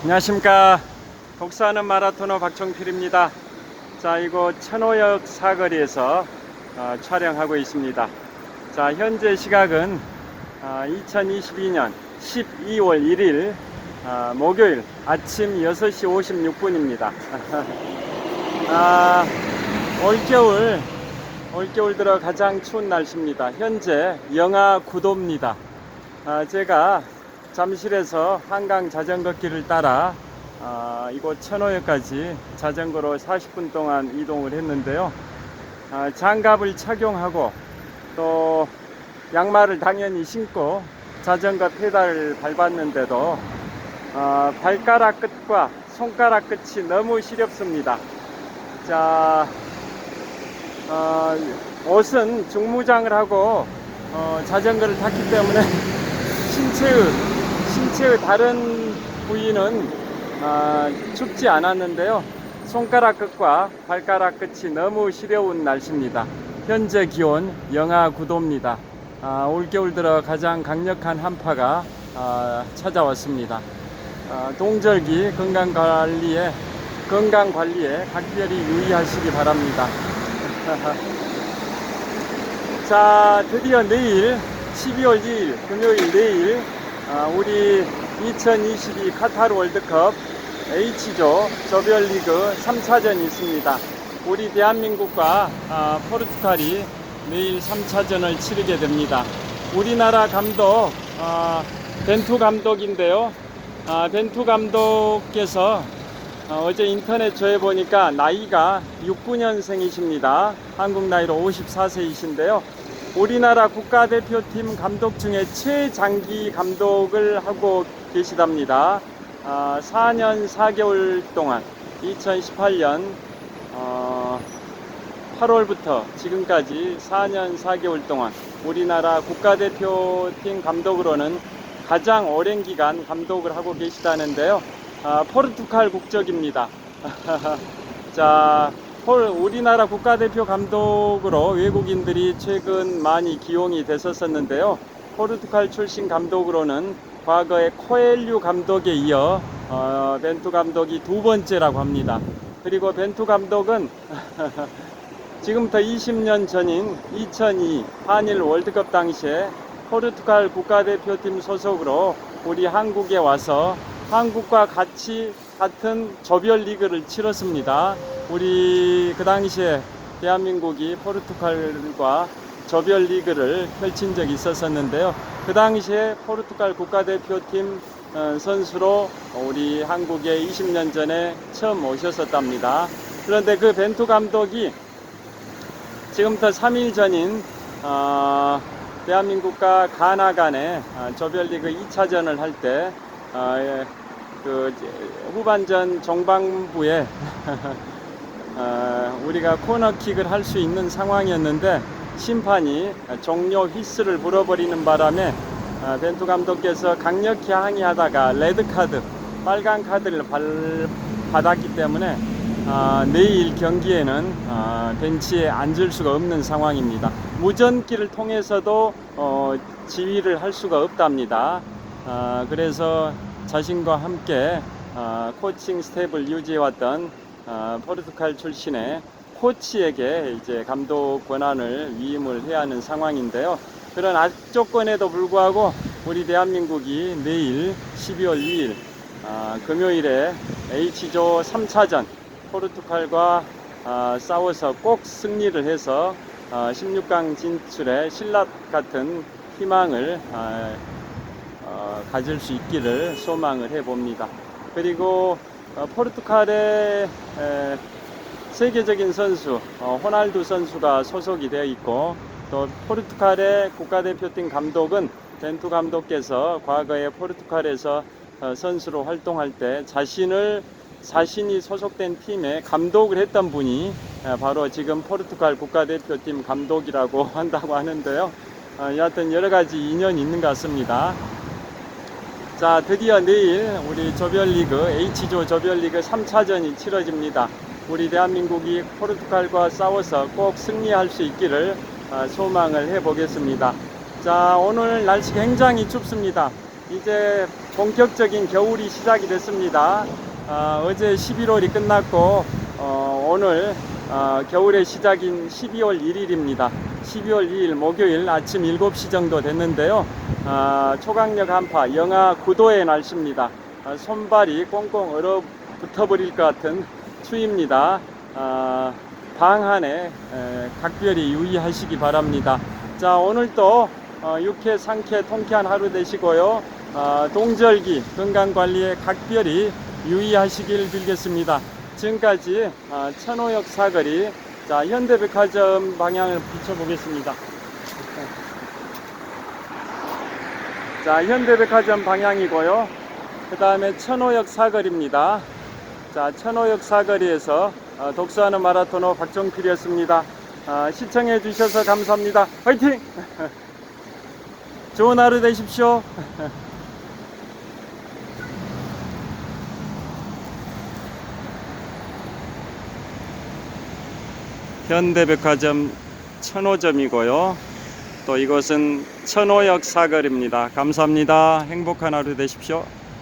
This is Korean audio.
안녕하십니까. 독사하는 마라토너 박정필입니다. 자 이곳 천호역 사거리에서 어, 촬영하고 있습니다. 자 현재 시각은 어, 2022년 12월 1일 어, 목요일 아침 6시 56분입니다. 아, 올겨울 올겨울 들어 가장 추운 날씨입니다. 현재 영하 9도입니다. 아, 제가 잠실에서 한강 자전거 길을 따라 아, 이곳 천호역까지 자전거로 40분 동안 이동을 했는데요. 아, 장갑을 착용하고 또 양말을 당연히 신고 자전거 페달을 밟았는데도 아, 발가락 끝과 손가락 끝이 너무 시렵습니다. 자, 어, 옷은 중무장을 하고 어, 자전거를 탔기 때문에 신체의 신체의 다른 부위는 아, 춥지 않았는데요. 손가락 끝과 발가락 끝이 너무 시려운 날씨입니다. 현재 기온 영하 9도입니다. 아, 올겨울 들어 가장 강력한 한파가 아, 찾아왔습니다. 아, 동절기 건강 관리에 건강 관리에 각별히 유의하시기 바랍니다. 자, 드디어 내일 12월 2일 금요일 내일 아, 우리 2022 카타르 월드컵 H조 조별리그 3차전이 있습니다. 우리 대한민국과 아, 포르투갈이 내일 3차전을 치르게 됩니다. 우리나라 감독 아, 벤투 감독인데요. 아, 벤투 감독께서 어, 어제 인터넷 조회 보니까 나이가 69년생이십니다. 한국 나이로 54세이신데요. 우리나라 국가대표팀 감독 중에 최장기 감독을 하고 계시답니다. 아, 4년 4개월 동안 2018년 어, 8월부터 지금까지 4년 4개월 동안 우리나라 국가대표팀 감독으로는 가장 오랜 기간 감독을 하고 계시다는데요. 아, 포르투갈 국적입니다. 자, 폴, 우리나라 국가대표 감독으로 외국인들이 최근 많이 기용이 됐었었는데요. 포르투갈 출신 감독으로는 과거에 코엘류 감독에 이어 어, 벤투 감독이 두 번째라고 합니다. 그리고 벤투 감독은 지금부터 20년 전인 2002 한일 월드컵 당시에 포르투갈 국가대표팀 소속으로 우리 한국에 와서 한국과 같이 같은 조별 리그를 치렀습니다. 우리 그 당시에 대한민국이 포르투갈과 조별 리그를 펼친 적이 있었었는데요. 그 당시에 포르투갈 국가대표팀 어, 선수로 우리 한국에 20년 전에 처음 오셨었답니다. 그런데 그 벤투 감독이 지금부터 3일 전인 어, 대한민국과 가나 간의 어, 조별리그 2차전을 할때 어, 예, 그 후반전 종방부에 어, 우리가 코너킥을 할 수 있는 상황이었는데 심판이 종료 휘스를 불어버리는 바람에 어, 벤투 감독께서 강력히 항의하다가 레드 카드, 빨간 카드를 발- 받았기 때문에 어, 내일 경기에는 어, 벤치에 앉을 수가 없는 상황입니다. 무전기를 통해서도 어, 지휘를 할 수가 없답니다. 어, 그래서 자신과 함께 어, 코칭 스텝을 유지해왔던 어, 포르투갈 출신의 코치에게 이제 감독 권한을 위임을 해야 하는 상황인데요. 그런 악조건에도 불구하고 우리 대한민국이 내일 12월 2일 아, 금요일에 H조 3차전 포르투갈과 아, 싸워서 꼭 승리를 해서 아, 16강 진출에 신라 같은 희망을 아, 어, 가질 수 있기를 소망을 해봅니다. 그리고 어, 포르투갈의 에, 세계적인 선수 어, 호날두 선수가 소속이 되어 있고 또 포르투갈의 국가대표팀 감독은 벤투 감독께서 과거에 포르투갈에서 어, 선수로 활동할 때 자신을 자신이 소속된 팀에 감독을 했던 분이 어, 바로 지금 포르투갈 국가대표팀 감독이라고 한다고 하는데요. 어, 여하튼 여러 가지 인연이 있는 것 같습니다. 자, 드디어 내일 우리 조별리그, H조 조별리그 3차전이 치러집니다. 우리 대한민국이 포르투갈과 싸워서 꼭 승리할 수 있기를 어, 아, 소망을 해보겠습니다. 자, 오늘 날씨 굉장히 춥습니다. 이제 본격적인 겨울이 시작이 됐습니다. 아, 어제 11월이 끝났고 어, 오늘 어, 겨울의 시작인 12월 1일입니다. 12월 2일 목요일 아침 7시 정도 됐는데요. 아, 초강력 한파 영하 9도의 날씨입니다. 아, 손발이 꽁꽁 얼어붙어 버릴 것 같은 추위입니다. 아, 방 안에 에, 각별히 유의하시기 바랍니다. 자 오늘 또 어, 유쾌, 상쾌, 통쾌한 하루 되시고요. 어, 동절기 건강관리에 각별히 유의하시길 빌겠습니다. 지금까지 어, 천호역 사거리 자 현대백화점 방향을 비춰보겠습니다. 자 현대백화점 방향이고요. 그 다음에 천호역 사거리입니다. 자 천호역 사거리에서 어, 독서하는 마라토너 박정필이었습니다. 어, 시청해 주셔서 감사합니다. 화이팅! 좋은 하루 되십시오. 현대백화점 천호점이고요. 또 이곳은 천호역 사거리입니다. 감사합니다. 행복한 하루 되십시오.